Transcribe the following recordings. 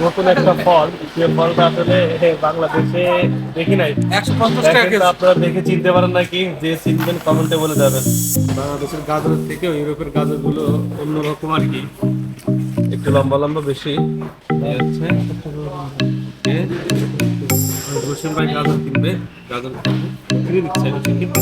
নতুন একটা ফল যে ফলটা আসলে বাংলাদেশে দেখি নাই। একশো পঞ্চাশ টাকা আপনারা দেখে চিনতে পারেন নাকি যে চিনবেন কমেন্টে বলে যাবেন। বাংলাদেশের গাজরের থেকে ইউরোপের গাজরগুলো অন্যরকম আর কি। একটু লম্বা লম্বা বেশি। হচ্ছে। এ, ভাই গাজর কিনবে গাজর কিনে দিচ্ছে কিনতে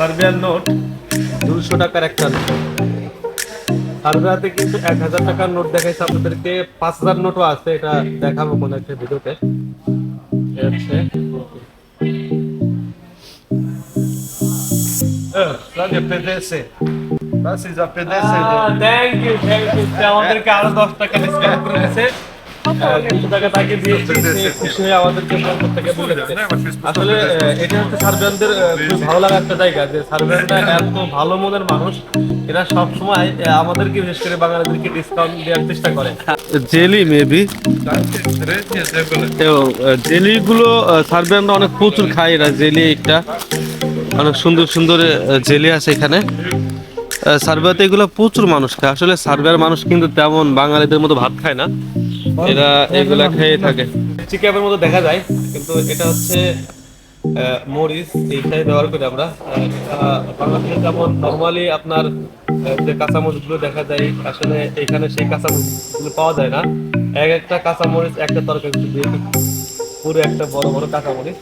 সার্বিয়ান নোট দুশো টাকার একটা নোট। সার্বিয়াতে কিন্তু এক হাজার টাকার নোট দেখাইছে আপনাদেরকে। পাঁচ হাজার নোটও আছে এটা দেখাবো কোনো একটা ভিডিওতে। Ah, Sabe PDC? Vocês a PDC? আমাদেরকে আরও দশ টাকা ডিসকাউন্ট করে দিয়েছে। দুশো টাকা তাকে দিয়েছি সে খুশি হয়ে আমাদেরকে পঞ্চাশ টাকা দিলে আসলে এটা হচ্ছে সার্বিয়ানদের খুব ভালো লাগা একটা জায়গা যে সার্বিয়ানরা এত ভালো মনের মানুষ এরা সব আমাদেরকে বিশেষ করে বাঙালিদেরকে ডিসকাউন্ট দেওয়ার চেষ্টা করে জেলি মেবি এবংগুলো সার্বিয়ানরা অনেক প্রচুর খায় এরা জেলি একটা। অনেক সুন্দর সুন্দর জেলি আছে এখানে। সার্বিয়াতে এগুলো প্রচুর মানুষ খায়। আসলে সার্বিয়ার মানুষ কিন্তু তেমন বাঙালিদের মতো ভাত খায় না। এরা এগুলা খেয়ে থাকে। চিকেনের মতো দেখা যায় কিন্তু এটা হচ্ছে মরিচ এইটাই ব্যবহার করি আমরা। বাংলাদেশে যেমন নর্মালি আপনার যে কাঁচামরিচগুলো দেখা যায় আসলে এখানে সেই কাঁচামরিচগুলো পাওয়া যায় না। এক একটা কাঁচামরিচ একটা তরকারি দিয়ে পুরো একটা বড় বড় কাঁচামরিচ।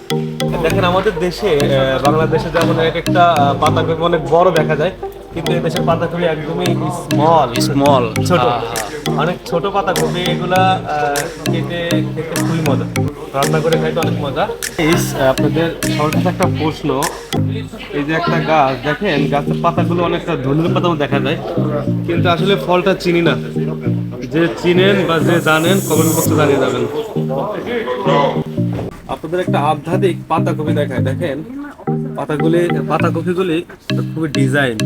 দেখেন আমাদের দেশে আহ, বাংলাদেশে যেমন এক একটা পাতাকপি অনেক বড় দেখা যায় কিন্তু এই দেশের পাতাকপি একদমই স্মল স্মল ছোট। অনেক ছোট পাতাকপি এগুলা আহ, খেতে খেতে খুবই মজা। রান্না করে খাইতে অনেক মজা। আপনাদের সবার কাছে একটা প্রশ্ন। এই যে একটা গাছ দেখেন গাছের পাতাগুলো অনেকটা ধনের পাতাও দেখা যায় কিন্তু আসলে ফলটা চিনি না। যে চিনেন বা যে জানেন কমেন্ট বক্সে জানিয়ে যাবেন। আপনাদের একটা আধ্যাত্মিক পাতাকপি দেখায়। দেখেন পাতাগুলি পাতা পাতাকপিগুলি খুবই ডিজাইন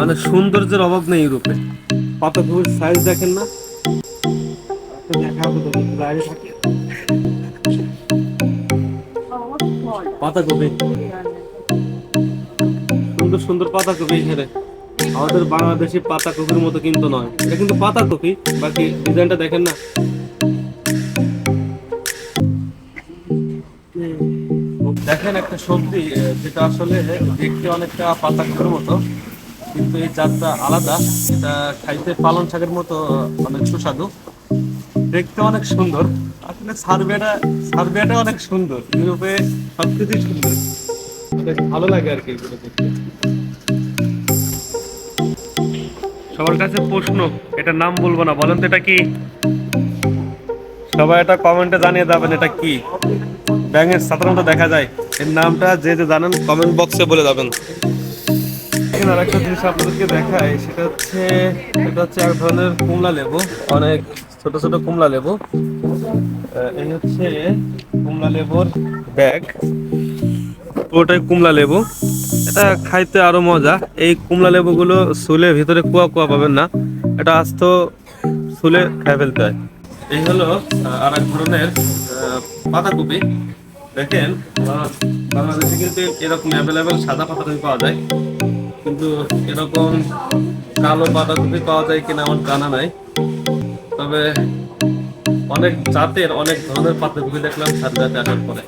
মানে সৌন্দর্যের অভাব নেই ইউরোপে। পাতাকপির সাইজ দেখেন না? দেখাবো তো বাইরে থাকে। পাতাকপি। সুন্দর সুন্দর পাতাকপি এখানে। আমাদের বাংলাদেশি পাতাকপির মতো কিন্তু নয়। এটা কিন্তু পাতাকপি, বাকি ডিজাইনটা দেখেন না? দেখেন একটা সবজি, যেটা আসলে দেখতে অনেকটা পাতাকপির মতো। কিন্তু এই জাতটা আলাদা। এটা খাইতে পালন শাকের মতো অনেক সুস্বাদু। দেখতে অনেক সুন্দর। আসলে সার্ভেটা সার্ভেটা অনেক সুন্দর। ইউরোপে সবকিছুই সুন্দর। অনেক ভালো লাগে আর কি এগুলো দেখতে। সবার কাছে প্রশ্ন এটা নাম বলব না। বলেন তো এটা কি? সবাই এটা কমেন্টে জানিয়ে যাবেন এটা কি। ব্যাঙের সাধারণত দেখা যায়। এর নামটা যে যে জানেন কমেন্ট বক্সে বলে যাবেন এখানে আর একটা জিনিস আপনাদেরকে দেখাই, সেটা হচ্ছে এটা হচ্ছে এক ধরনের কুমলা লেবু, অনেক ছোট ছোট কুমলা লেবু। এই হচ্ছে কুমলা লেবুর ব্যাগ। পুরোটাই কুমলা লেবু। এটা খাইতে আরও মজা। এই কুমলা লেবুগুলো সুলে ভিতরে কুয়া কুয়া পাবেন না। এটা আস্ত সুলে খাই ফেলতে হয়। এই হলো আর এক ধরনের পাতাকপি। দেখেন বাংলাদেশে কিন্তু এরকম অ্যাভেলেবেল সাদা পাতাকপি পাওয়া যায়। কিন্তু এরকম কালো পাতাকপি পাওয়া যায় কিনা আমার জানা নাই। তবে অনেক জাতের, অনেক ধরনের পাতাকপি দেখলাম সারজাতে আসার পরে।